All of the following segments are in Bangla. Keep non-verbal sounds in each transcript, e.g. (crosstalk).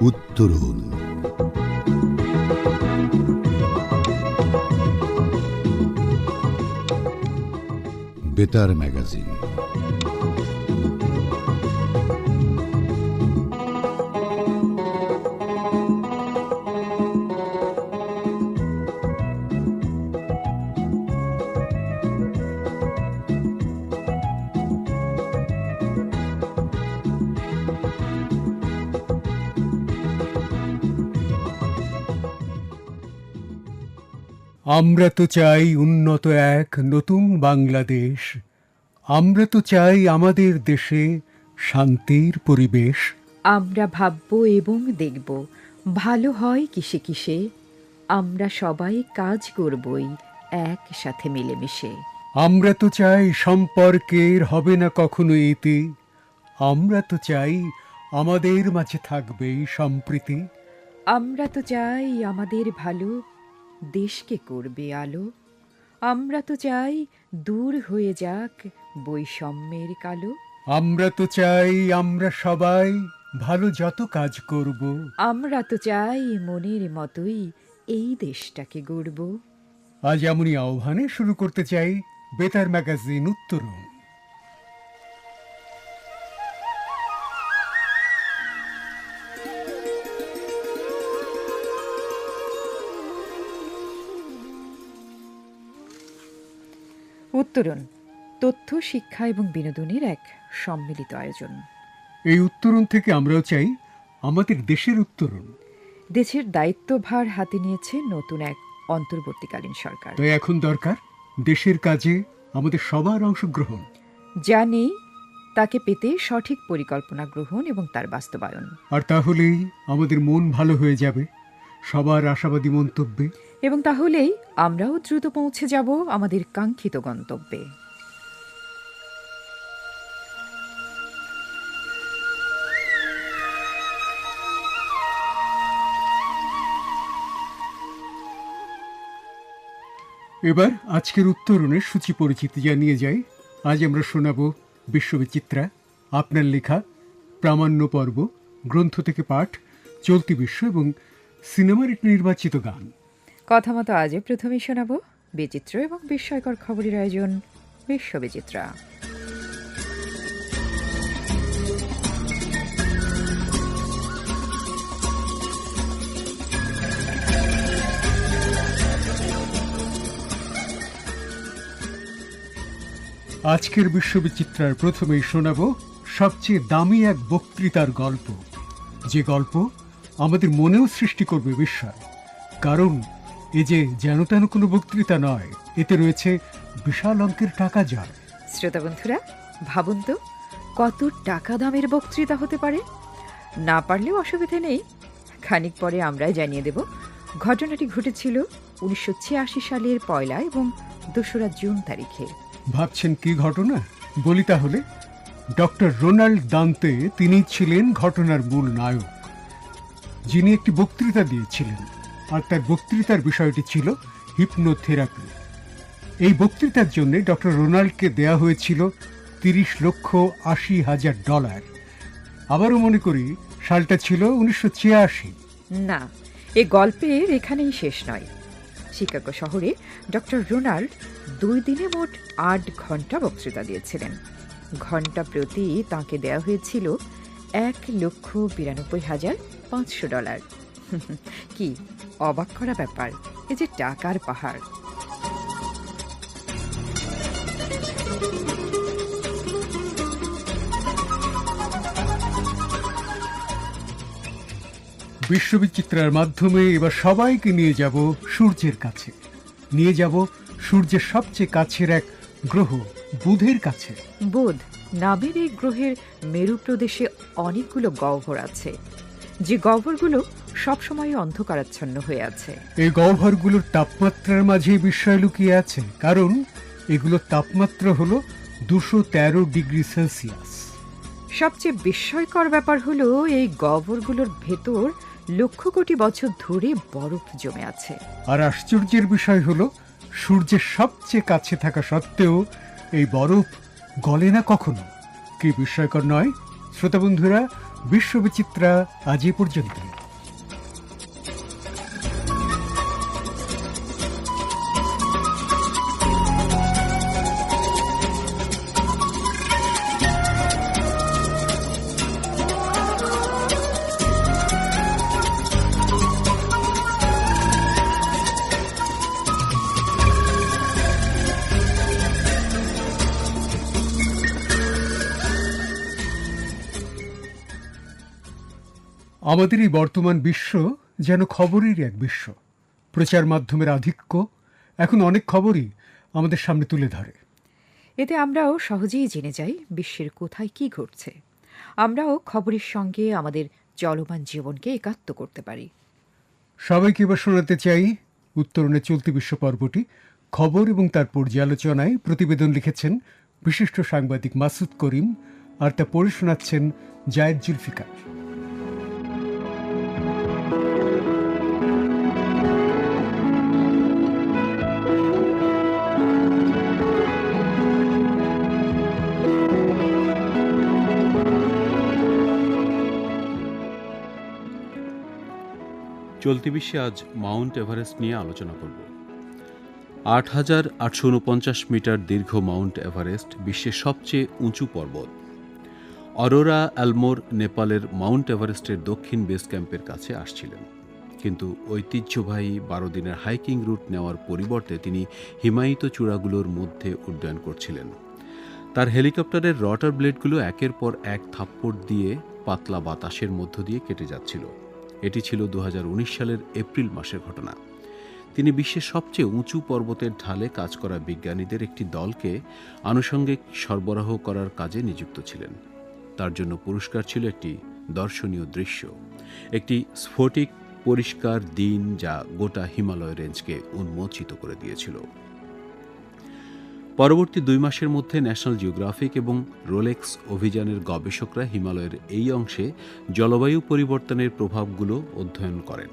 উত্তরণ। বেতার ম্যাগাজিন। আমরা তো চাই উন্নত এক নতুন বাংলাদেশ। আমরা তো চাই আমাদের দেশে শান্তির পরিবেশ। আমরা ভাবব এবং দেখব ভালো হয় কিসে কিসে। আমরা সবাই কাজ করবই একসাথে মিলেমিশে। আমরা তো চাই সম্পর্কের হবে না কখনো এতে আমরা তো চাই আমাদের মাঝে থাকবে সম্প্রীতি। আমরা তো চাই আমাদের ভালো দেশকে করবে আলো। আমরা তো চাই দূর হয়ে যাক বৈষম্যের কালো। আমরা তো চাই আমরা সবাই ভালো যত কাজ করব। আমরা তো চাই মনের মতোই এই দেশটাকে গড়ব। আজ এমনই আহ্বানে শুরু করতে চাই বেতার ম্যাগাজিন উত্তরণ। উত্তরণ তথ্য শিক্ষা এবং বিনোদনের এক সম্মিলিত আয়োজন। এই উত্তরণ থেকে আমরাও চাই আমাদের দেশের উত্তরণ। দেশের দায়িত্বভার হাতে নিয়েছে নতুন এক অন্তর্বর্তীকালীন সরকার। তাই এখন দরকার দেশের কাজে আমাদের সবার অংশগ্রহণ। যা নেই তাকে পেতে সঠিক পরিকল্পনা গ্রহণ এবং তার বাস্তবায়ন। আর তাহলেই আমাদের মন ভালো হয়ে যাবে সবার আশাবাদী মন্তব্যে। এবং তাহলেই আমরাও দ্রুত পৌঁছে যাব আমাদের কাঙ্ক্ষিত গন্তব্যে। এবার আজকের উত্তরণের সূচি পরিচিতি জানিয়ে যাই। আজ আমরা শোনাব বিশ্ববিচিত্রা, আপনার লেখা, প্রামাণ্য পর্ব, গ্রন্থ থেকে পাঠ, চলতি বিশ্ব এবং সিনেমার একটি নির্বাচিত গান। কথা মতো আজও প্রথমেই শোনাব বিচিত্র এবং বিস্ময়কর খবরের আয়োজন বিশ্ববিচিত্রা। আজকের বিশ্ববিচিত্রার প্রথমেই শোনাব সবচেয়ে দামি এক বক্তৃতার গল্প। যে গল্প আমাদের মনেও সৃষ্টি করবে বিস্ময়। কারণ এ যে যেন তেন কোনো বক্তৃতা নয় এতে রয়েছে বিশাল অঙ্কের টাকা যায় শ্রোতা বন্ধুরা ভাবুন তো কত টাকা দামের বক্তৃতা হতে পারে? না পারলেও অসুবিধে নেই। খানিক পরে আমরাই জানিয়ে দেব ঘটনাটি ঘটেছিল উনিশশো ছিয়াশি সালের পয়লা এবং দোসরা জুন তারিখে। ভাবছেন কি ঘটনা? বলি তাহলে ডক্টর রোনাল্ড দান্তে তিনি ছিলেন ঘটনার মূল নায়ক যিনি একটি বক্তৃতা দিয়েছিলেন। আর তার বক্তৃতার বিষয়টি ছিল হিপনোথেরাপি। এই বক্তৃতার জন্য ডক্টর রোনাল্ডকে দেয়া হয়েছিল তিরিশ লক্ষ আশি হাজার ডলার। আবারও মনে করি, সালটা ছিল উনিশশো ছিয়াশি। না, এ গল্পের এখানেই শেষ নয়। শিকাগো শহরে ডক্টর রোনাল্ড দুই দিনে মোট আট ঘণ্টা বক্তৃতা দিয়েছিলেন। ঘণ্টা প্রতি তাকে দেওয়া হয়েছিল এক লক্ষ বিরানব্বই হাজার পাঁচশো ডলার। (laughs) কি অবাক করা ব্যাপার এ যে টাকার পাহাড়। বিশ্ববিচিত্রার মাধ্যমে এবার সবাইকে নিয়ে যাব সূর্যের কাছে। নিয়ে যাব সূর্যের সবচেয়ে কাছের এক গ্রহ বুধের কাছে। বোধ নামের এই গ্রহের মেরু প্রদেশে অনেকগুলো গহ্বর আছে। যে গহ্বরগুলো সবসময় অন্ধকারাচ্ছন্ন হয়ে আছে। এই গহ্বরগুলোর তাপমাত্রার মাঝে বিস্ময় লুকিয়ে আছে কারণ এগুলোর তাপমাত্রা হলো দুশো তেরো ডিগ্রি সেলসিয়াস। সবচেয়ে বিস্ময়কর ব্যাপার হলো এই গহ্বরগুলোর ভেতর লক্ষ কোটি বছর ধরে বরফ জমে আছে। আর আশ্চর্যের বিষয় হলো সূর্যের সবচেয়ে কাছে থাকা সত্ত্বেও এই বরফ গলে না কখনো? কি বিস্ময়কর নয়? শ্রোতা বন্ধুরা বিশ্ববিচিত্রা আজ এ পর্যন্তই। আমাদের এই বর্তমান বিশ্ব যেন খবরেরই এক বিশ্ব। প্রচার মাধ্যমের আধিক্য এখন অনেক খবরই আমাদের সামনে তুলে ধরে। এতে আমরাও সহজেই জেনে যাই বিশ্বের কোথায় কি ঘটছে। আমরাও খবরের সঙ্গে আমাদের চলমান জীবনকে একাত্ম করতে পারি। সবাইকে এবার শোনাতে চাই উত্তরণে চলতি বিশ্ব পর্বটি। খবর এবং তার পর্যালোচনায় প্রতিবেদন লিখেছেন বিশিষ্ট সাংবাদিক মাসুদ করিম আর তা পড়ে শোনাচ্ছেন জায়েদ জুলফিকার। চলতি বিশ্বে আজ মাউন্ট এভারেস্ট নিয়ে আলোচনা করব। আট হাজার আটশো উনপঞ্চাশ মিটার দীর্ঘ মাউন্ট এভারেস্ট বিশ্বের সবচেয়ে উঁচু পর্বত। অরোরা অ্যালমোর নেপালের মাউন্ট এভারেস্টের দক্ষিণ বেস ক্যাম্পের কাছে আসছিলেন। কিন্তু ঐতিহ্যবাহী বারো দিনের হাইকিং রুট নেওয়ার পরিবর্তে তিনি হিমায়িত চূড়াগুলোর মধ্যে উড্ডয়ন করছিলেন। তার হেলিকপ্টারের রটার ব্লেডগুলো একের পর এক থাপ্পড় দিয়ে পাতলা বাতাসের মধ্য দিয়ে কেটে যাচ্ছিল। এটি ছিল দু হাজার উনিশ সালের এপ্রিল মাসের ঘটনা। তিনি বিশ্বের সবচেয়ে উঁচু পর্বতের ঢালে কাজ করা বিজ্ঞানীদের একটি দলকে আনুষঙ্গিক সরবরাহ করার কাজে নিযুক্ত ছিলেন। তার জন্য পুরস্কার ছিল একটি দর্শনীয় দৃশ্য, একটি স্ফটিক পরিষ্কার দিন যা গোটা হিমালয় রেঞ্জকে উন্মোচিত করে দিয়েছিল। পরবর্তী দুই মাসের মধ্যে ন্যাশনাল জিওগ্রাফিক এবং রোলেক্স অভিযানের গবেষকরা হিমালয়ের এই অংশে জলবায়ু পরিবর্তনের প্রভাবগুলো অধ্যয়ন করেন।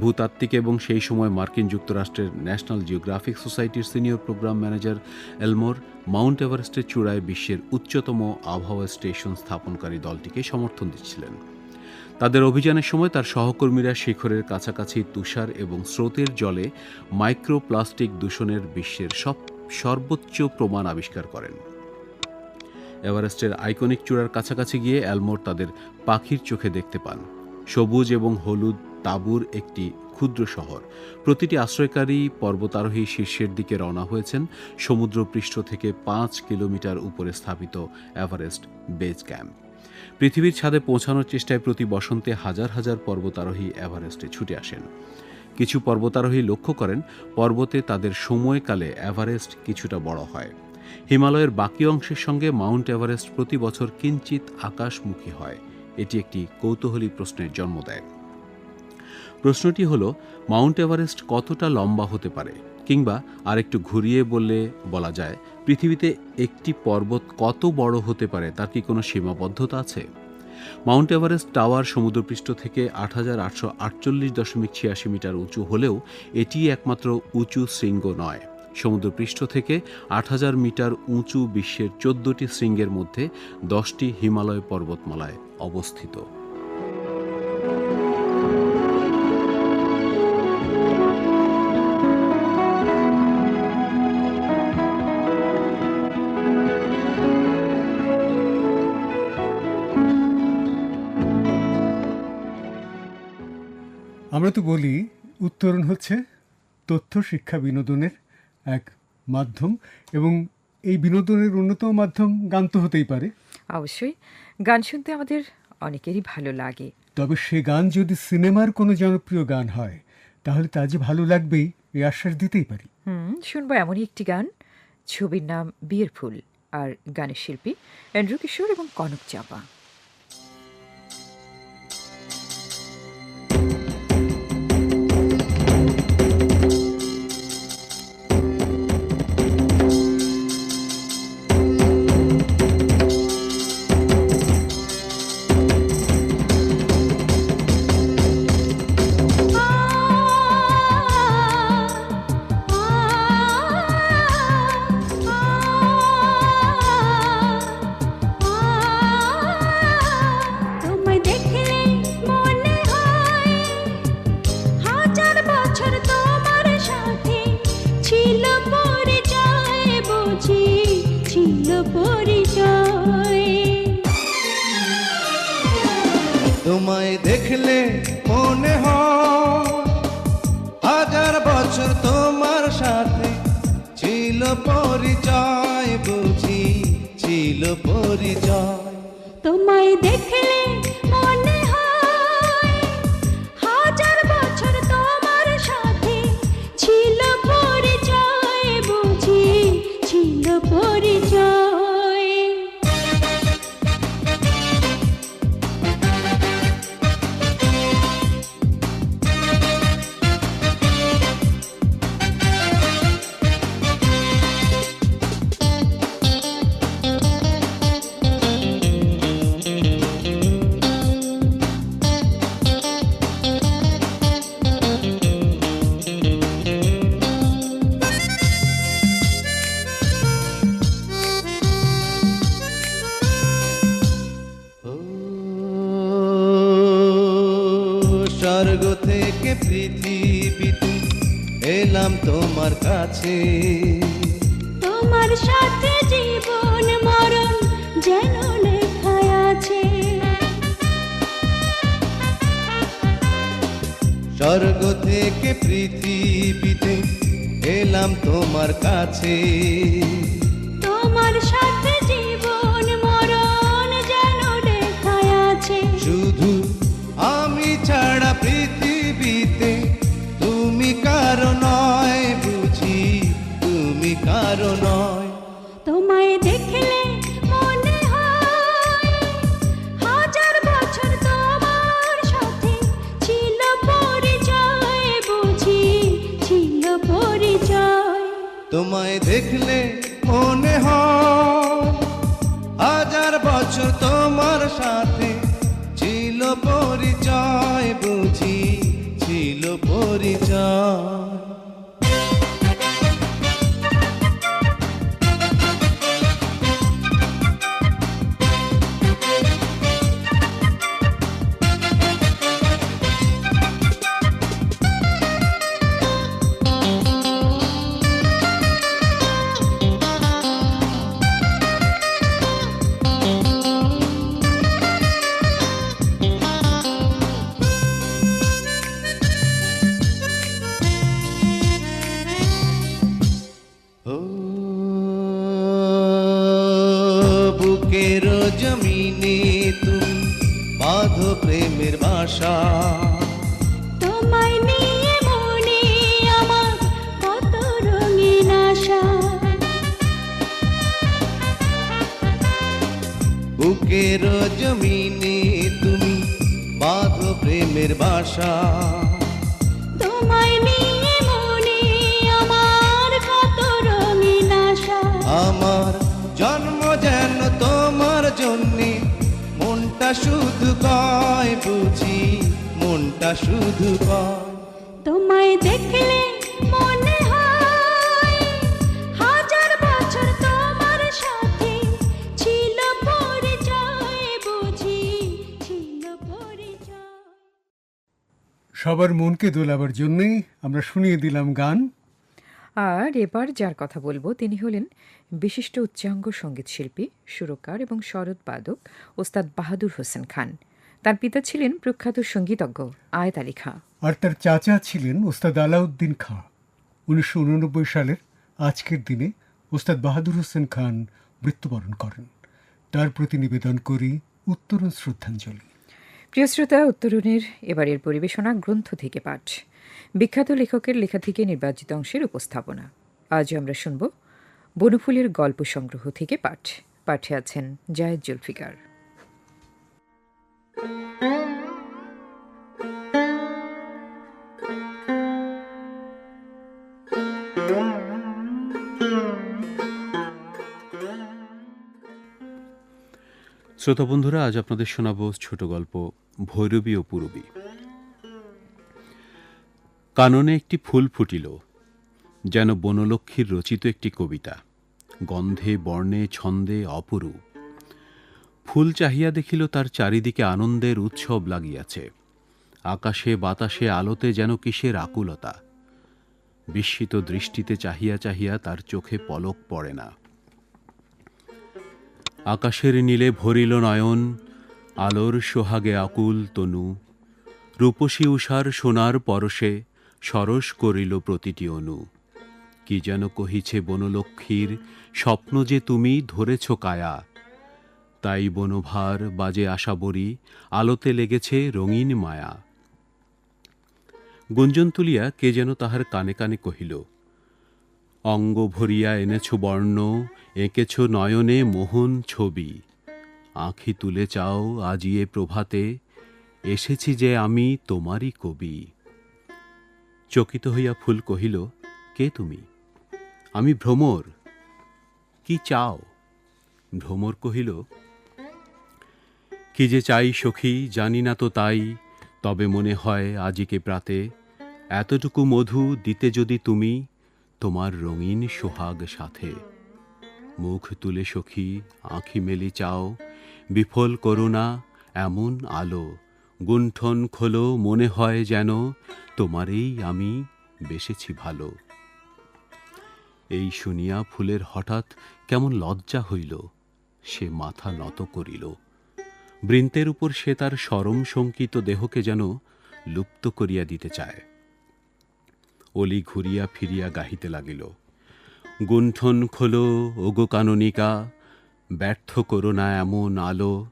ভূতাত্ত্বিক এবং সেই সময় মার্কিন যুক্তরাষ্ট্রের ন্যাশনাল জিওগ্রাফিক সোসাইটির senior programme manager Elmore Mount এভারেস্টের চূড়ায় বিশ্বের উচ্চতম আবহাওয়া স্টেশন স্থাপনকারী দলটিকে সমর্থন দিচ্ছিলেন। তাদের অভিযানের সময় তার সহকর্মীরা শিখরের কাছাকাছি তুষার এবং স্রোতের জলে মাইক্রোপ্লাস্টিক দূষণের বিশ্বের সব সর্বোচ্চ প্রমাণ আবিষ্কার করেন। এভারেস্টের আইকনিক চূড়ার কাছাকাছি গিয়ে অ্যালমোর তাদের পাখির চোখে দেখতে পান। সবুজ এবং হলুদ তাঁবুর একটি ক্ষুদ্র শহর। প্রতিটি আশ্রয়কারী পর্বতারোহী শীর্ষের দিকে রওনা হয়েছেন। সমুদ্রপৃষ্ঠ থেকে পাঁচ কিলোমিটার উপরে স্থাপিত এভারেস্ট বেজ ক্যাম্প। পৃথিবীর ছাদে পৌঁছানোর চেষ্টায় প্রতি বসন্তে হাজার হাজার পর্বতারোহী এভারেস্টে ছুটে আসেন। কিছু পর্বতারোহী লক্ষ্য করেন, পর্বতে তাদের সময়কালে এভারেস্ট কিছুটা বড় হয়। হিমালয়ের বাকি অংশের সঙ্গে মাউন্ট এভারেস্ট প্রতি বছর কিঞ্চিত আকাশমুখী হয়। এটি একটি কৌতূহলী প্রশ্নের জন্ম দেয়। প্রশ্নটি হল, মাউন্ট এভারেস্ট কতটা লম্বা হতে পারে? কিংবা আরেকটু ঘুরিয়ে বললে বলা যায়, পৃথিবীতে একটি পর্বত কত বড় হতে পারে তার কি কোনো সীমাবদ্ধতা আছে? মাউন্ট এভারেস্ট টাওয়ার সমুদ্রপৃষ্ঠ থেকে আট হাজার আটশো আটচল্লিশ দশমিক ছিয়াশি মিটার উঁচু হলেও এটি একমাত্র উঁচু শৃঙ্গ নয়। সমুদ্রপৃষ্ঠ থেকে আট হাজার মিটার উঁচু বিশ্বের চোদ্দটি শৃঙ্গের মধ্যে দশটি হিমালয় পর্বতমালায় অবস্থিত। আমরা তো বলি উত্তরণ হচ্ছে তথ্য শিক্ষা বিনোদনের এক মাধ্যম এবং এই বিনোদনের অন্যতম মাধ্যম গান তো হতেই পারে। অবশ্যই গান শুনতে আমাদের অনেকেরই ভালো লাগে। তবে সে গান যদি সিনেমার কোনো জনপ্রিয় গান হয় তাহলে তা যে ভালো লাগবেই এই আশ্বাস দিতেই পারি। হুম শুনব এমনই একটি গান ছবির নাম বিয়ের ফুল আর গানের শিল্পী এন্ড্রু কিশোর এবং কনক চাপা। তোমায় দেখলে সবার মনকে দোলাবার জন্যেই আমরা শুনিয়ে দিলাম গান। আর এবার যার কথা বলব তিনি হলেন বিশিষ্ট উচ্চাঙ্গ সংগীত শিল্পী সুরকার এবং শরৎ বাদক ওস্তাদ বাহাদুর হোসেন খান। তার পিতা ছিলেন প্রখ্যাত সঙ্গীতজ্ঞ আয়ত আলী খাঁ। আর তার চাচা ছিলেন ওস্তাদ আলাউদ্দিন খাঁ। উনিশশো উননব্বই সালের আজকের দিনে ওস্তাদ বাহাদুর হোসেন খান মৃত্যুবরণ করেন। তার প্রতি নিবেদন করি উত্তরণ শ্রদ্ধাঞ্জলি। প্রিয় শ্রোতা, উত্তরণের এবারের পরিবেশনা গ্রন্থ থেকে পাঠ। বিখ্যাত লেখকের লেখা থেকে নির্বাচিত অংশের উপস্থাপনা। আজ আমরা শুনব বনফুলের গল্প সংগ্রহ থেকে পাঠ। পাঠে আছেন জায়েদ জুলফিকার। শ্রোতা বন্ধুরা, আজ আপনাদের শোনাব ছোট গল্প, ভৈরবী ও পূরবী। কাননে একটি ফুল ফুটিল, যেন বনলক্ষ্মীর রচিত একটি কবিতা। গন্ধে, বর্ণে, ছন্দে অপরূপ। ফুল চাহিয়া দেখিল তার চারিদিকে আনন্দের উৎসব লাগিয়াছে। আকাশে, বাতাসে, আলোতে যেন কিসের আকুলতা। বিস্মিত দৃষ্টিতে চাহিয়া চাহিয়া তার চোখে পলক পড়ে না। আকাশের নীলে ভরিল নয়ন, আলোর সোহাগে আকুল তনু। রূপসী উষার সোনার পরশে সরস করিল প্রতিটি অনু। কি যেন কহিছে বনলক্ষ্মীর স্বপ্ন যে তুমি ধরেছ কায়া। তাই বনভার বাজে আশা বরি আলোতে লেগেছে রঙিন মায়া। গুঞ্জন তুলিয়া কে যেন তাহার কানে কানে কহিল অঙ্গ ভরিয়া এনেছ বর্ণ, এঁকেছ নয়নে মোহন ছবি। আঁখি তুলে চাও আজিয়ে প্রভাতে, এসেছি যে আমি তোমারই কবি। চকিত হইয়া ফুল কহিল, কে তুমি? আমি ভ্রমর, কি চাও? ভ্রমর কহিল, কি যে চাই সখী, জানি না তো তাই, তবে মনে হয় আজিকে প্রাতে, এতটুকু মধু দিতে যদি তুমি তোমার রঙিন সোহাগ সাথে। মুখ তুলে সখী, আঁখি মেলি চাও। বিফল করুণা এমন আলো। গুণ্ঠন খোলো, মনে হয় যেন তোমারেই আমি বেসেছি ভালো। এই শুনিয়া ফুলের হঠাৎ কেমন লজ্জা হইল। সে মাথা নত করিল। বৃন্তের উপর সে তার সরম শঙ্কিত দেহকে যেন লুপ্ত করিয়া দিতে চায়। অলি ঘুরিয়া ফিরিয়া গাহিতে লাগিল। গুণ্ঠন খোলো, ওগো কাননিকা, ব্যর্থ করো না এমন আলো।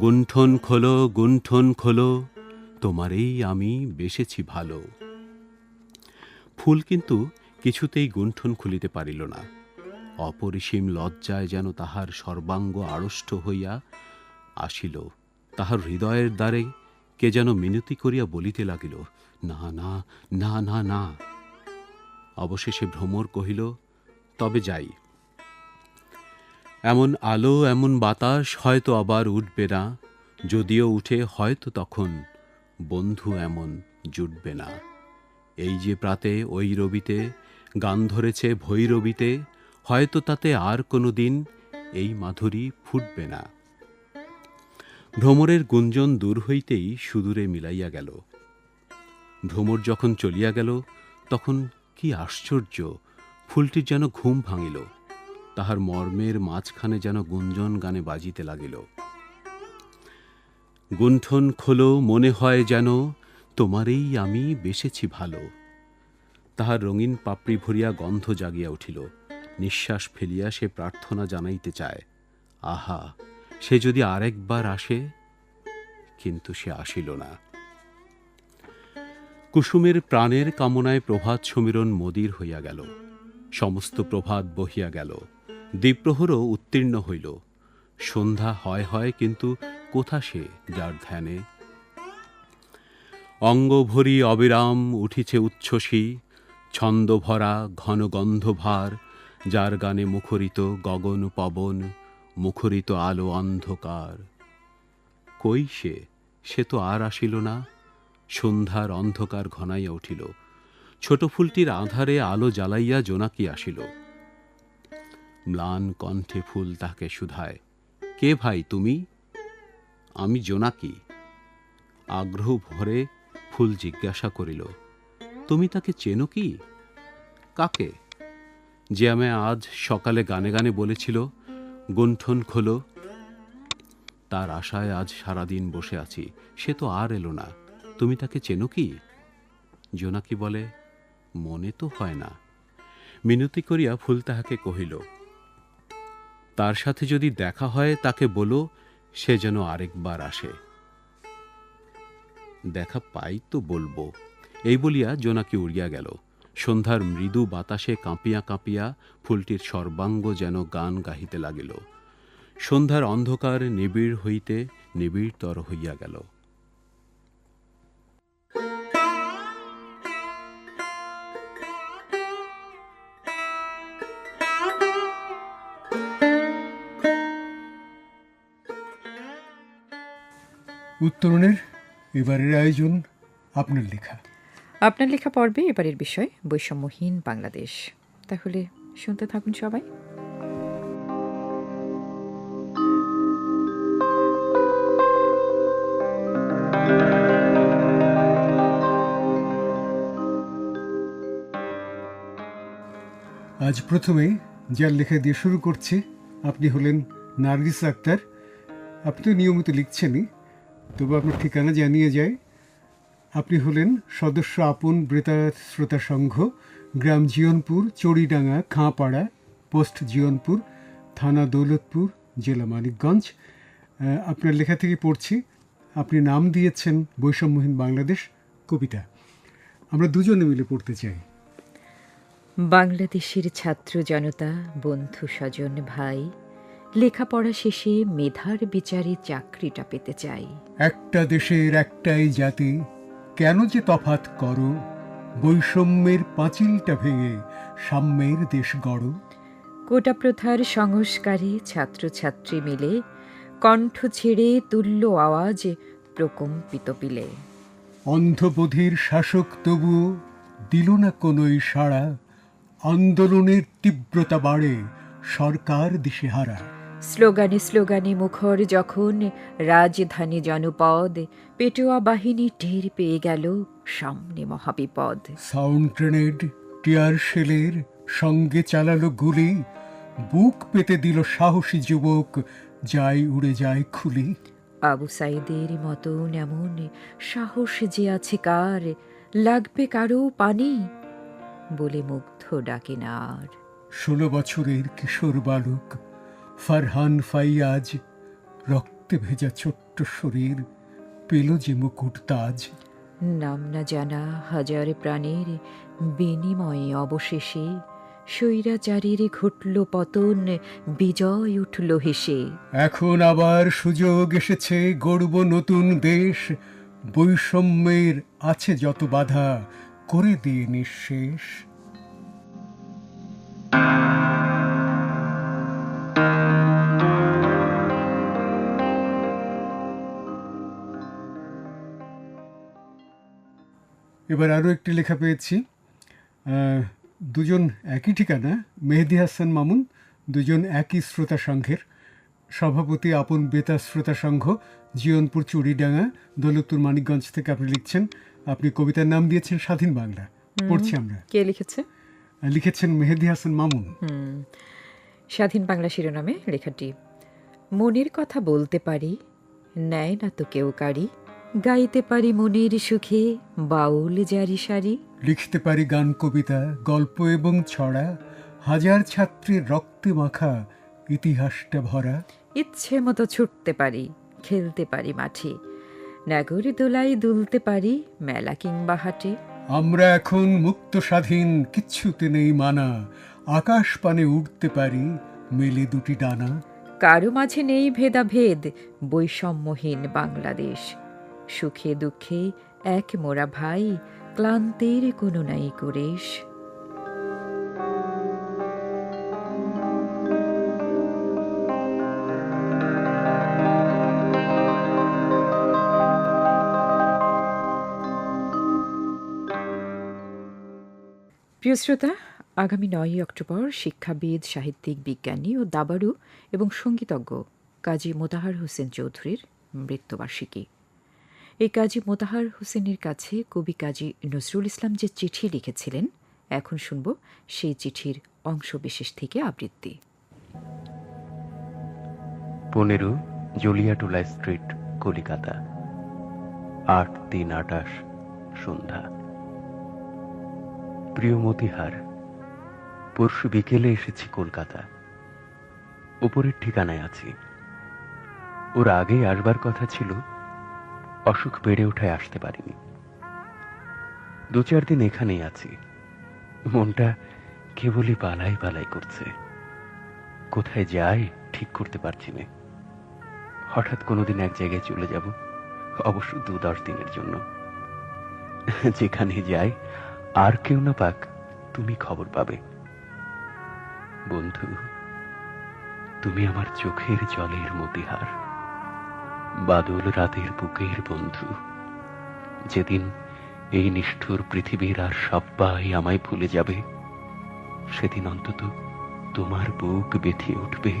গুণ্ঠন খোলো গুণ্ঠন খোলো, তোমারেই আমি বেসেছি ভালো। ফুল কিন্তু কিছুতেই গুণ্ঠন খুলিতে পারিল না। অপরিসীম লজ্জায় যেন তাহার সর্বাঙ্গ আড়ষ্ট হইয়া আসিল। তাহার হৃদয়ের দ্বারে কে যেন মিনতি করিয়া বলিতে লাগিল না না না না না। অবশেষে ভ্রমর কহিল, তবে যাই। এমন আলো, এমন বাতাস হয়তো আবার উঠবে না, যদিও উঠে হয়তো তখন বন্ধু এমন জুটবে না। এই যে প্রাতে ওই রবিতে গান ধরেছে ভৈরবিতে, হয়তো তাতে আর কোনো দিন এই মাধুরী ফুটবে না। ভ্রমরের গুঞ্জন দূর হইতেই সুদূরে মিলাইয়া গেল। ভ্রমর যখন চলিয়া গেল, তখন কি আশ্চর্য ফুলটির যেন ঘুম ভাঙিল, তাহার মর্মের মাঝখানে যেন গুঞ্জন গানে বাজিতে লাগিল। গুণ্ঠন খোলো, মনে হয় যেন তোমারেই আমি বেসেছি ভালো। তাহার রঙিন পাপড়ি ভরিয়া গন্ধ জাগিয়া উঠিল। নিঃশ্বাস ফেলিয়া সে প্রার্থনা জানাইতে চায়, আহা, সে যদি আরেকবার আসে? কিন্তু সে আসিল না। কুসুমের প্রাণের কামনায় প্রভাত সমীরণ মদির হইয়া গেল। সমস্ত প্রভাত বহিয়া গেল। দ্বীপ্রহরও উত্তীর্ণ হইল। সন্ধ্যা হয় হয় কিন্তু কোথা সে যার ধ্যানে? অঙ্গ ভরি অবিরাম উঠিছে উচ্ছ্বসী ছন্দ ভরা ঘন গন্ধভার, যার গানে মুখরিত গগন পবন, মুখরিত আলো অন্ধকার। কই সে? সে তো আর আসিল না। সন্ধ্যার অন্ধকার ঘনাইয়া উঠিল। ছোট ফুলটির আধারে আলো জ্বালাইয়া জোনাকি আসিল। ম্লান কণ্ঠে ফুল তাকে শুধায়, কে ভাই তুমি? আমি জোনাকি। আগ্রহ ভরে ফুল জিজ্ঞাসা করিল, তুমি তাকে চেনো কি? কাকে? যে আমায় আজ সকালে গানে গানে বলেছিল গুণ্ঠন খোলো। তার আশায় আজ সারাদিন বসে আছি, সে তো আর এলো না। তুমি তাকে চেনো কি? জোনাকি বলে, মনে তো হয় না। মিনতি করিয়া ফুল তাহাকে কহিল, তার সাথে যদি দেখা হয় তাকে বলো, সে যেন আরেকবার আসে। দেখা পাই তো বলব। এই বলিয়া জোনাকি উড়িয়া গেল। সন্ধ্যার মৃদু বাতাসে কাঁপিয়া কাঁপিয়া ফুলটির সর্বাঙ্গ যেন গান গাহিতে লাগিল। সন্ধ্যার অন্ধকার নিবিড় হইতে নিবিড়তর হইয়া গেল। উত্তরণের এবারের আয়োজন আপনার লেখা। আপনার লেখা পর্বে এবারের বিষয় বৈষম্যহীন বাংলাদেশ। তাহলে শুনতে থাকুন সবাই। আজ প্রথমে যার লেখা দিয়ে শুরু করছি আপনি হলেন নার্গিস আক্তার। আপনি তো নিয়মিত লিখছেনই। তবু আপনার ঠিকানা জানিয়ে যায় আপনি হলেন সদস্য আপন ব্রেতা শ্রোতা সংঘ, গ্রাম জিয়নপুর, চড়িডাঙ্গা, খাঁপাড়া, পোস্ট জিয়নপুর, থানা দৌলতপুর, জেলা মানিকগঞ্জ। আপনার লেখা থেকে পড়ছি, আপনি নাম দিয়েছেন বৈষম্যহীন বাংলাদেশ কবিতা। আমরা দুজনে মিলে পড়তে চাই। বাংলাদেশের ছাত্র জনতা, বন্ধু, স্বজন, ভাই লেখাপড়া শেষে মেধার বিচারে চাকরিটা পেতে চাই। একটা দেশের একটাই জাতি কেন যে তফাত করো? বৈষম্যের পাঁচিলটা ভেঙে সাম্যের দেশ গড়। কোটা প্রথার সংস্কারে ছাত্রছাত্রী মিলে কণ্ঠ ছেড়ে তুল্য আওয়াজ প্রকম্পিত পিলে। অন্ধবোধের শাসক তবু দিল না কোনোই সাড়া আন্দোলনের তীব্রতা বাড়ে সরকার দিশেহারা। স্লোগানে স্লোগানে মুখর যখন রাজধানী জনপদ পেটোয়া বাহিনী টের পেয়ে গেল সামনে মহাবিপদ। সাউন্ড গ্রেনেড টিয়ার শেলের সঙ্গে চালালো গুলি বুক পেতে দিল সাহসী যুবক যাই উড়ে যায় খুলি। আবু সাইদের মতন এমন সাহস যে আছে কার লাগবে কারও পানি বলে মুগ্ধ ডাকে না আর ষোলো বছরের কিশোর বালক ফারহান ফাইয়াজ রক্তে ভেজা ছোট্ট শরীর পেল যে মুকুট তাজ। নাম না জানা হাজার প্রাণের বিনিময়ে অবশেষে স্বৈরাচারীর ঘটল পতন বিজয় উঠল হেসে। এখন আবার সুযোগ এসেছে গড়ব নতুন দেশ। বৈষম্যের আছে যত বাধা করে দিয়ে নিঃশেষ। এবার আরও একটি লেখা পেয়েছি। দুজন একই ঠিকানা মেহেদি হাসান মামুন দুজন একই শ্রোতা সংঘের। সভাপতি আপন বেতার শ্রোতা সংঘ জিয়নপুর চুড়িডাঙ্গা দৌলতপুর মানিকগঞ্জ থেকে আপনি লিখছেন। আপনি কবিতার নাম দিয়েছেন স্বাধীন বাংলা। পড়ছি আমরা। কে লিখেছে? লিখেছেন মেহেদি হাসান মামুন। স্বাধীন বাংলা শিরোনামে লেখাটি মনের কথা বলতে পারি নেয় না তো কেউ কারি গাইতে পারি মনের সুখে বাউল জারি সারি। লিখতে পারি গান কবিতা গল্প এবং ছড়া হাজার ছাত্রীর রক্তে মাখা ইতিহাসটা ভরা। ইচ্ছে মতো ছুটতে পারি খেলতে পারি মাঠে নাগরে দোলাই দুলতে পারি মেলা কিংবা হাটে। আমরা এখন মুক্ত স্বাধীন কিচ্ছুতে নেই মানা আকাশ পানে উঠতে পারি মেলে দুটি ডানা। কারও মাঝে নেই ভেদাভেদ বৈষম্যহীন বাংলাদেশ। সুখে দুঃখে এক মোরা ভাই, ক্লান্তির কোনো নাই কুরেশ। প্রিয় শ্রোতা, আগামী নয়ই অক্টোবর শিক্ষাবিদ, সাহিত্যিক, বিজ্ঞানী ও দাবাড়ু এবং সঙ্গীতজ্ঞ কাজী মোতাহার হোসেন চৌধুরীর মৃত্যুবার্ষিকী। এই কাজী মোতাহার হোসেনের কাছে কবি কাজী নজরুল ইসলাম যে চিঠি লিখেছিলেন, এখন শুনব সেই চিঠির অংশবিশেষ থেকে আবৃত্তি। পনেরো জলিয়াটোলা স্ট্রিট, কলিকাতা। আট তিন আটাশ, সন্ধ্যা। প্রিয় মতিহার, পরশু বিকেলে এসেছি কলকাতা। উপরের ঠিকানায় আছি। ওর আগেই আসবার কথা ছিল অসুখ বেড়ে ওঠায় আসতে পারিনি। দু চার দিন এখানেই আছি। মনটা কেবলই পালাই পালাই করছে। কোথায় যাই ঠিক করতে পারছি না। হঠাৎ কোনোদিন এক জায়গায় চলে যাব, অবশ্য দু দশ দিনের জন্য। যেখানে যাই, আর কেউ না পাক তুমি খবর পাবে। বন্ধু, তুমি আমার চোখের জলের মতিহার। বাদল রাতের বুকের বন্ধু। যেদিন এই নিষ্ঠুর পৃথিবীর আর সবাই আমায় ভুলে যাবে, সেদিন অন্তত তোমার বুক বেঁধে উঠবে,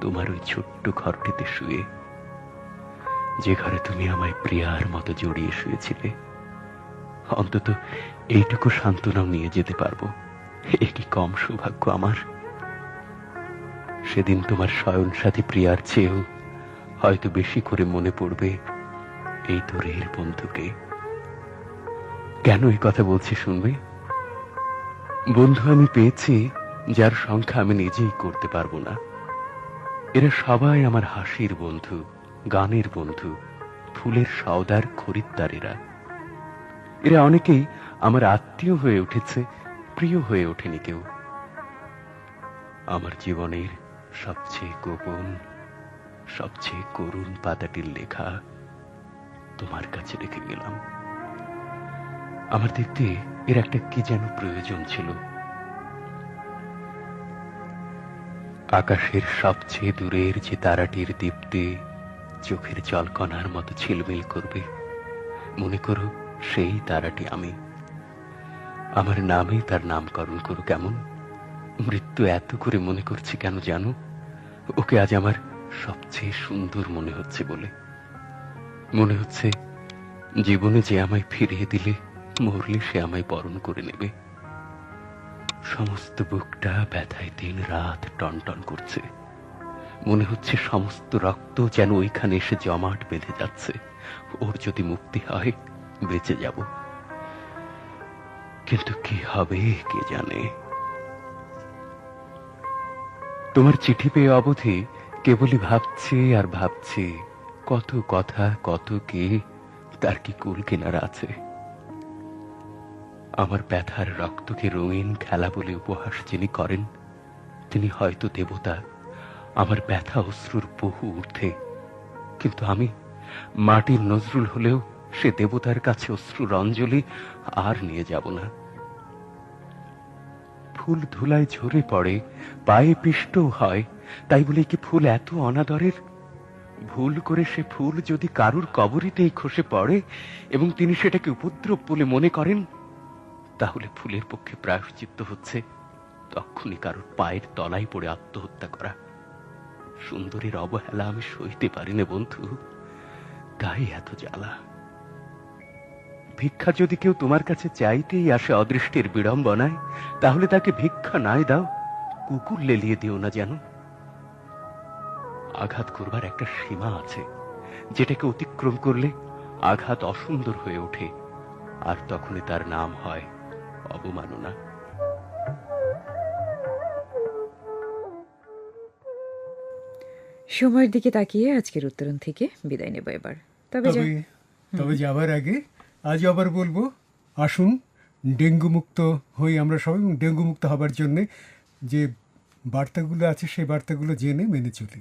তোমার ওই ছোট্ট ঘরটিতে শুয়ে, যে ঘরে তুমি আমায় প্রিয়ার মতো জড়িয়ে শুয়েছিলে। অন্তত এইটুকু সান্ত্বনাও নিয়ে যেতে পারব। এ কি কম সৌভাগ্য আমার? সেদিন তোমার শয়ন সাথী প্রিয়ার চেয়েও হয়তো বেশি করে মনে পড়বে এই তোরের বন্ধুকে। কেন এই কথা বলছি শুনবে? বন্ধু আমি পেয়েছি, যার সংখ্যা আমি নিজেই করতে পারব না। এরা সবাই আমার হাসির বন্ধু, গানের বন্ধু, ফুলের সওদার খরিদ্দারেরা। এরা অনেকেই আমার আত্মীয় হয়ে উঠেছে, প্রিয় হয়ে ওঠেনি কেউ। আমার জীবনের সবচেয়ে গোপন সবচেয়ে করুণ পাতাটির লেখা তোমার কাছে রেখে গেলাম। আমার দেখতে এর একটা কি যেন প্রয়োজন ছিল। আকাশের সবচেয়ে দূরের যে তারাটির দীপ্তি চোখের জলকণার মতো ছিলমিল করবে, মনে করো সেই তারাটি আমি। আমার নামে তার নামকরণ করো কেমন? মৃত্যু এত করে মনে করছি কেন জানো? ওকে আজ আমার সবচেয়ে সুন্দর মনে হচ্ছে বলে। মনে হচ্ছে জীবনে যে আমায় ফিরিয়ে দিলে, মরলে সে আমায় বরণ করে নেবে। সমস্ত বুকটা ব্যথায় দিন রাত টনটন করছে। মনে হচ্ছে সমস্ত রক্ত যেন ওইখানে এসে জমাট বেঁধে যাচ্ছে। ওর যদি মুক্তি হয়, বেঁচে যাব। কিন্তু কি হবে, কে জানে? তোমার চিঠি পেয়ে অবধি কেবলই ভাবছি আর ভাবছি, কত কথা, কত কে, তার কি কুল কেনার আছে? আমার ব্যথার রক্তকে রঙিন খেলা বলে উপহাস যিনি করেন, তিনি হয়তো দেবতা। আমার ব্যথা অশ্রুর বহু ঊর্ধ্বে। কিন্তু আমি মাটির নজরুল হলেও সে দেবতার কাছে অশ্রুর অঞ্জলি আর নিয়ে যাব না। ফুল ধুলায় ঝরে পড়ে, পায়ে পিষ্টও হয় তাই বলে কি ফুল এত অনাদরের? ভুল করে সে ফুল যদি কারুর কবরিতেই খসে পড়ে এবং তিনি সেটাকে উপদ্রব বলে মনে করেন, তাহলে ফুলের পক্ষে প্রায়শ্চিত্ত হচ্ছে তখনই কারোর পায়ের তলায় পড়ে আত্মহত্যা করা। সুন্দরীর অবহেলা আমি সইতে পারি না বন্ধু। তাই এত জ্বালা। ভিক্ষা যদি কেউ তোমার কাছে চাইতেই আসে অদৃষ্টের বিড়ম্বনায়, তাহলে তাকে ভিক্ষা নাই দাও। কুকুর লেলিয়ে দিও না যেন। আঘাত করবার একটা সীমা আছে যেটাকে অতিক্রম করলে আঘাত অসুন্দর হয়ে ওঠে আর তখনই তার নাম হয় অবমাননা। সময়ের দিকে তাকিয়ে আজকের উত্তরণ থেকে বিদায় নেব এবার। তবে তবে যাবার আগে আজ আবার বলব আসুন ডেঙ্গু মুক্ত হই আমরা সবাই এবং ডেঙ্গু মুক্ত হবার জন্যে যে বার্তাগুলো আছে সেই বার্তাগুলো জেনে মেনে চলি।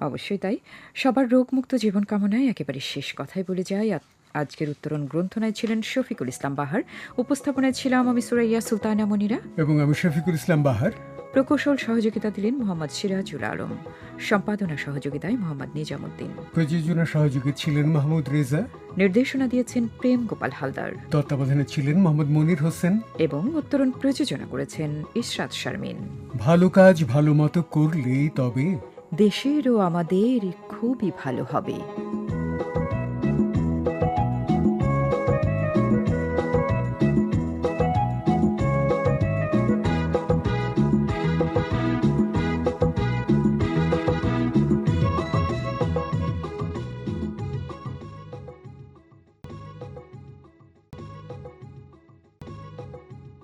অবশ্যই তাই। সবার রোগমুক্ত জীবন কামনায় একেবারে শেষ কথাই বলে যাই। আ- আজকের উত্তরণ গ্রন্থনায় ছিলেন শফিকুল ইসলাম বাহার। উপস্থাপনায় ছিলাম আমি সুরাইয়া সুলতানা মনিরা। এবং আমি শফিকুল ইসলাম বাহার। প্রকৌশল সহযোগিতা দিলেন মোহাম্মদ সিরাজুল আলম। সম্পাদনা সহযোগিতায় মোহাম্মদ নিজামুদ্দিন। প্রযোজনা সহযোগী ছিলেন মাহমুদ রেজা। নির্দেশনা দিয়েছেন প্রেম গোপাল হালদার। তত্ত্বাবধানে ছিলেন মোহাম্মদ মনির হোসেন। এবং উত্তরণ প্রযোজনা করেছেন ইশরাত শারমিন। ভালো কাজ ভালো মতো করলেই তবে দেশের ও আমাদের খুবই ভালো হবে।